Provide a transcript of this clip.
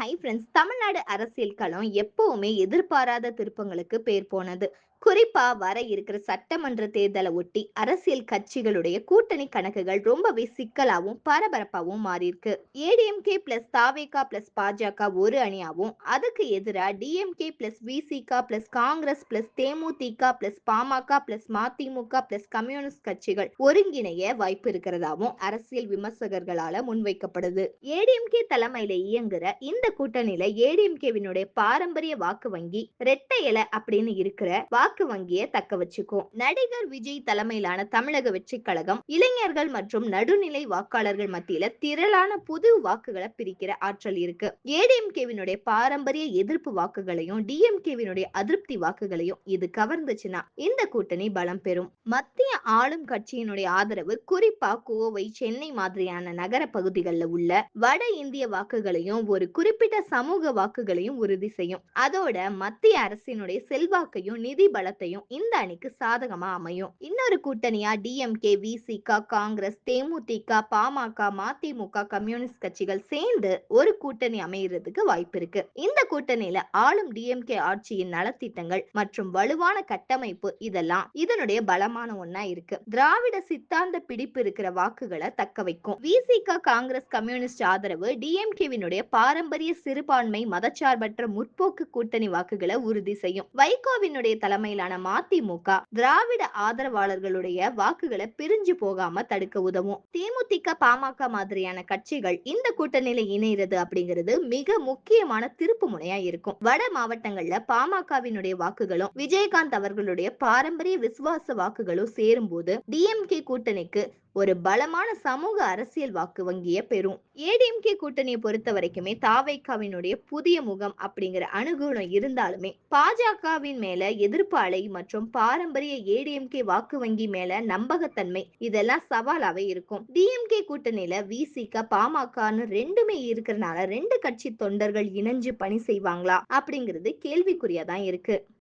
Hi friends Tamil Nadu அரசியல் களம் எப்பவுமே எதிர்பாராத திருப்பங்களுக்கு பேர் போனது. குறிப்பா வர இருக்கிற சட்டமன்ற தேர்தலை ஒட்டி அரசியல் கட்சிகளுடைய கூட்டணி கணக்குகள் ரொம்பவே சிக்கலாவும் பரபரப்பாவும் மாறி இருக்கு ஏடிஎம்கே பிளஸ் தாவேகா பிளஸ் பாஜக ஒரு அணியாவும் அதுக்கு எதிரா DMK plus VCK plus Congress plus DMDK plus PMK plus MDMK plus communist கட்சிகள் ஒருங்கிணைய வாய்ப்பு இருக்கிறதாவும் அரசியல் விமர்சகர்களால முன்வைக்கப்படுது. ஏடிஎம்கே தலைமையில இயங்குற இந்த கூட்டணியில ஏடிஎம்கேவினுடைய பாரம்பரிய வாக்கு வங்கி ரெட்டை இலை அப்படின்னு இருக்கிற வாக்கு வாக்கு வங்கியை தக்க வச்சுக்கும். நடிகர் விஜய் தலைமையிலான தமிழக வெற்றி கழகம் இளைஞர்கள் மற்றும் நடுநிலை வாக்காளர்கள் மத்தியில திரளான புது வாக்குகளை பிரிக்கிற ஆற்றல் இருக்கு. ஏடிஎம்கேவினுடைய பாரம்பரிய எதிர்ப்பு வாக்குகளையும் டிஎம்கேவினுடைய அதிருப்தி வாக்குகளையும் இது கவர்ந்துச்சுன்னா இந்த கூட்டணி பலம் பெறும். மத்திய ஆளும் கட்சியினுடைய ஆதரவு குறிப்பா கோவை சென்னை மாதிரியான நகர பகுதிகளில் உள்ள வட இந்திய வாக்குகளையும் ஒரு குறிப்பிட்ட சமூக வாக்குகளையும் உறுதி செய்யும். அதோட மத்திய அரசினுடைய செல்வாக்கையும் நிதி பலத்தையும் இந்த அணிக்கு சாதகமா அமையும். இன்னொரு கூட்டணியா டிஎம்கே விசிக காங்கிரஸ் தேமுதிக பாமக மதிமுக கம்யூனிஸ்ட் கட்சிகள் சேர்ந்து ஒரு கூட்டணி அமையறதுக்கு வாய்ப்பு இருக்கு. இந்த கூட்டணியில ஆளும் டிஎம்கே ஆட்சியின் நலத்திட்டங்கள் மற்றும் வலுவான கட்டமைப்பு இதெல்லாம் இதனுடைய பலமான ஒன்னா இருக்கு. திராவிட சித்தாந்த பிடிப்பு இருக்கிற வாக்குகளை தக்க வைக்கும். விசிக காங்கிரஸ் கம்யூனிஸ்ட் ஆதரவு டிஎம்கேவினுடைய பாரம்பரிய சிறுபான்மை மதச்சார்பற்ற முற்போக்கு கூட்டணி வாக்குகளை உறுதி செய்யும். வைகோவினுடைய தலைமை தலைமையிலான மதிமுக திராவிட ஆதரவாளர்களுடைய வாக்குகளை பிரிஞ்சு போகாம தடுக்க உதவும். தேமுதிக பாமக மாதிரியான கட்சிகள் இந்த கூட்டணியில இணைகிறது அப்படிங்கிறது மிக முக்கியமான திருப்பு முனையா இருக்கும். வட மாவட்டங்கள்ல பாமகவினுடைய வாக்குகளும் விஜயகாந்த் அவர்களுடைய பாரம்பரிய விசுவாச வாக்குகளும் சேரும்போது டிஎம்கே கூட்டணிக்கு ஒரு பலமான சமூக அரசியல் வாக்கு வங்கியை பெறும். ஏடிஎம்கே கூட்டணியை பொறுத்த வரைக்குமே தாவைக்காவினுடைய புதிய முகம் அப்படிங்கிற அனுகூலம் இருந்தாலுமே பாஜகவின் மேல எதிர்ப்பு அலை மற்றும் பாரம்பரிய ஏடிஎம்கே வாக்கு வங்கி மேல நம்பகத்தன்மை இதெல்லாம் சவாலாவே இருக்கும். டிஎம்கே கூட்டணியில விசிக பாமகன்னு ரெண்டுமே இருக்கிறனால ரெண்டு கட்சி தொண்டர்கள் இணைஞ்சு பணி செய்வாங்களா அப்படிங்கிறது கேள்விக்குறியா தான் இருக்கு.